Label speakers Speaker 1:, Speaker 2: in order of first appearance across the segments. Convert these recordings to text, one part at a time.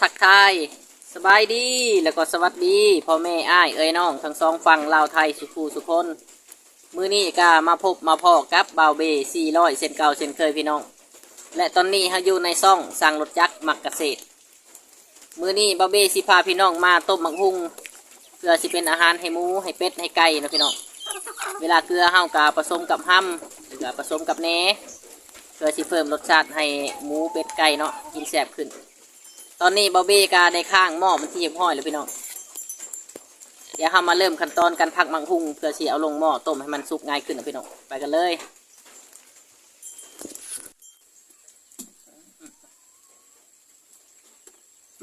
Speaker 1: ทักทายสบายดีแล้วก็สวัสดีพ่อแม่อ้ายเอ้ยน้องทั้งสองฝั่งลาวไทยสุขูสุคนมือนี้ก็มาพบมาพ่อกับบ่าวเบสี่ร้อยเซนเก่าเซนเคยพี่น้อง และตอนนี้เฮาอยู่ในซ่องสั่งรถจักรมักเกษตรมือนี้บ่าวเบสิพาพี่น้องมาต้มมักหุ่งเพื่อสิเป็นอาหารให้หมูให้เป็ดให้ไก่นะพี่น้องเวลาเกลือเฮากาผสมกับห้ำหรือผสมกับแหนเพื่อสิเพิ่มรสชาติให้หมูเป็ดไก่เนาะกินแซ่บขึ้น ตอนนี้บอบบี้กาได้ข้างหม้อมันที่เรียบร้อยแล้วพี่น้อง เดี๋ยวเรามาเริ่มขั้นตอนการพักมังคุงเพื่อสิเอาลงหม้อต้มให้มันสุกง่ายขึ้นนะพี่น้อง ไปกันเลย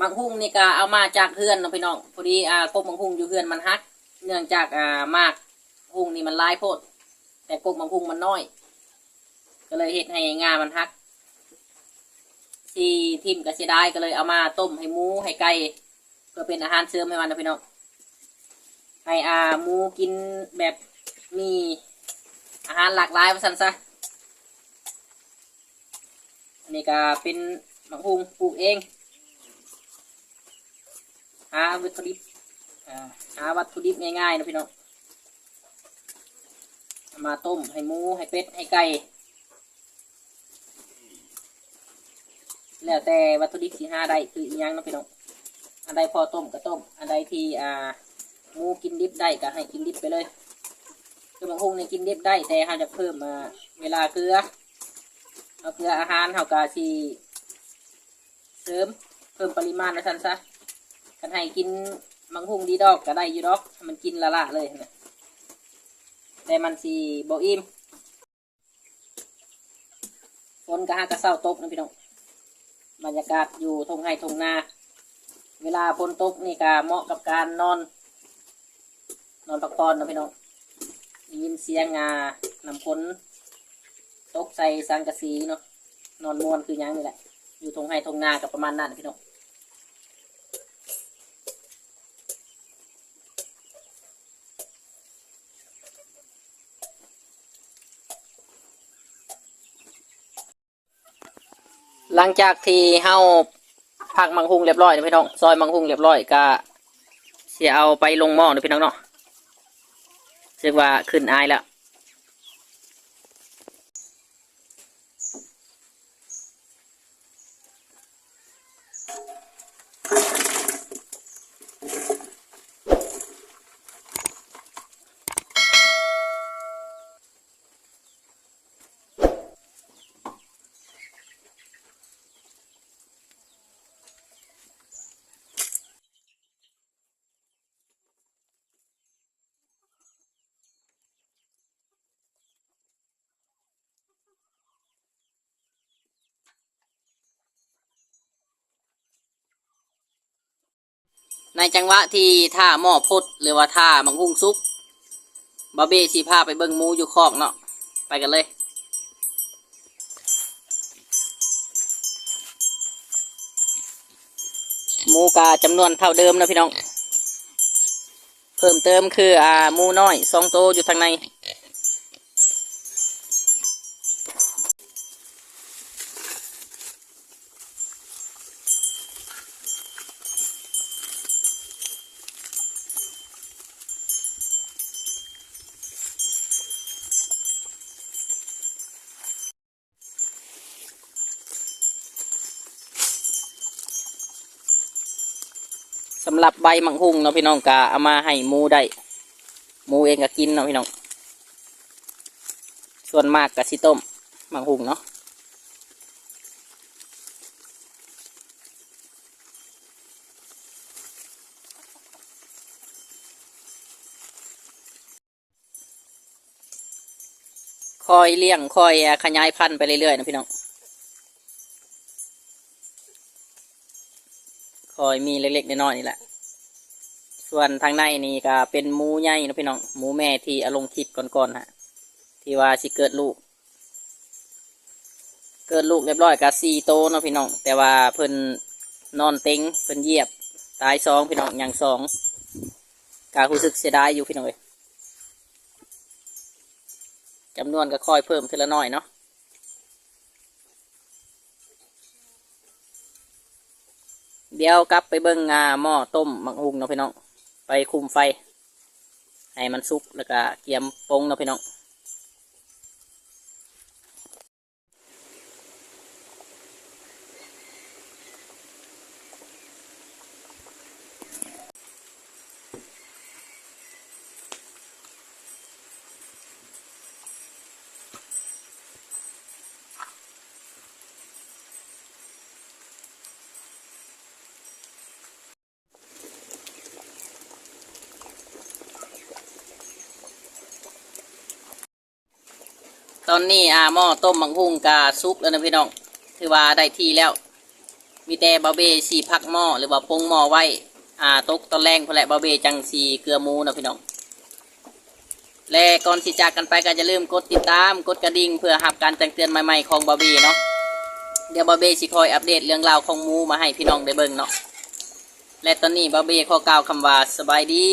Speaker 1: มังคุงนี่ก็เอามาจากเพื่อนนะพี่น้องพอดีอ่ากบมังคุงอยู่เพื่อนมันฮัก เนื่องจากอ่ามากคุงนี่มันลายโพด แต่กบมังคุงมันน้อย ก็เลยเฮ็ดให้งามันฮัก ที่ทิมกับเสียดายก็เลยเอามาต้มให้หมูให้ไก่เพื่อเป็นอาหารเสริมให้มันนะพี่น้องให้อาหมูกินแบบมีอาหารหลากหลายว่าสันซะอันนี้ก็เป็นมะฮุงปลูกเองหาวัตถุดิบอาหาวัตถุดิบง่ายๆนะพี่น้องมาต้มให้หมูให้เป็ดให้ไก่ แล้วแต่วัตถุดิบที่หาได้คืออีหยังเนาะพี่น้องอันใดพอต้มก็ต้ม อันใดที่อ่าหมูกินดิบได้ก็ให้กินดิบไปเลยคือบางคงเนี่ยกินดิบได้แต่เราจะเพิ่มมาเวลาเกลือเอาเกลืออาหารเราก็ที่เสริมเพิ่มปริมาณนะท่านซะกันให้กินมังคุงดีดอกก็ได้อยู่ดอกมันกินละละเลยนะแต่มันสีบอิ่มฝนก็หากระเซ้าตกนะพี่น้อง บรรยากาศอยู่ทงไห้ทงนา เวลาฝนตกนี่ก็เหมาะกับการนอน นอนพักผ่อนนะพี่น้องได้ยินเสียงงาน้ำฝนตกใส่สังกะสีเนาะนอนมวนคือยังนี่แหละอยู่ทงไห้ทงนากับประมาณนั้นพี่น้อง หลังจากที่เฮาพักมังคุงเรียบร้อยนะพี่น้องซอยมังคุงเรียบร้อยก็เสียเอาไปลงหม้อนะพี่น้องเนาะเรียกว่าขึ้นอายแล้ว ในจังหวะที่ท่าหม้อพดหรือว่าท่ามังคุงซุกบาเบ้สีพาไปเบิ้งมูอยู่คอกเนาะไปกันเลย มูกาจำนวนเท่าเดิมนะพี่น้อง เพิ่มเติมคืออ่ามูน้อยสองโตวอยู่ทางใน สำหรับใบมังหุงเนาะพี่น้องกาเอามาให้มูได้มูเองก็กินเนาะพี่น้อง ส่วนมากก็สิต้มมังหุงเนาะคอยเลี้ยงคอยขยายพันธุ์ไปเรื่อยๆนะพี่น้อง คอยมีเล็กๆน้อยๆนี่แหละ ส่วนทางในนี่ก็เป็นหมูใหญ่นะพี่น้องหมูแม่ที่อาลงคลิปก่อนๆฮะที่ว่าสิเกิดลูก เกิดลูกเรียบร้อยก็สี่โตนะพี่น้องแต่ว่าเพิ่นนอนเต็งเพิ่นเหยียบตายสองพี่น้องอย่างสองการู้สึกเสียดายอยู่พี่น้องเอ้ยจำนวนก็ค่อยเพิ่มทีละน้อยเนาะ เดี๋ยวกลับไปเบิ่งงาหม้อต้มมักหุงเนาะพี่น้อง ไปคุมไฟ ให้มันสุกแล้วก็เกียมปงเนาะพี่น้อง ตอนนี้อาหม้อต้มมังหุงกาซุกแล้วนะพี่น้องถือว่าได้ที่แล้ว มีแต่บาเบสีพักหม้อหรือว่าปงหม้อไว้อาตกตอนแรงพอแหละบาเบจังสีเกลือหมูนะพี่น้อง และก่อนที่จากกันไปก็อย่าลืมกดติดตามกดกระดิ่งเพื่อหับการแจ้งเตือนใหม่ๆของบาเบเนาะเดี๋ยวบาเบสิคอยอัปเดตเรื่องราวของหมูมาให้พี่น้องได้เบิ่งเนาะและตอนนี้บาเบขอกล่าวคำว่าสบายดี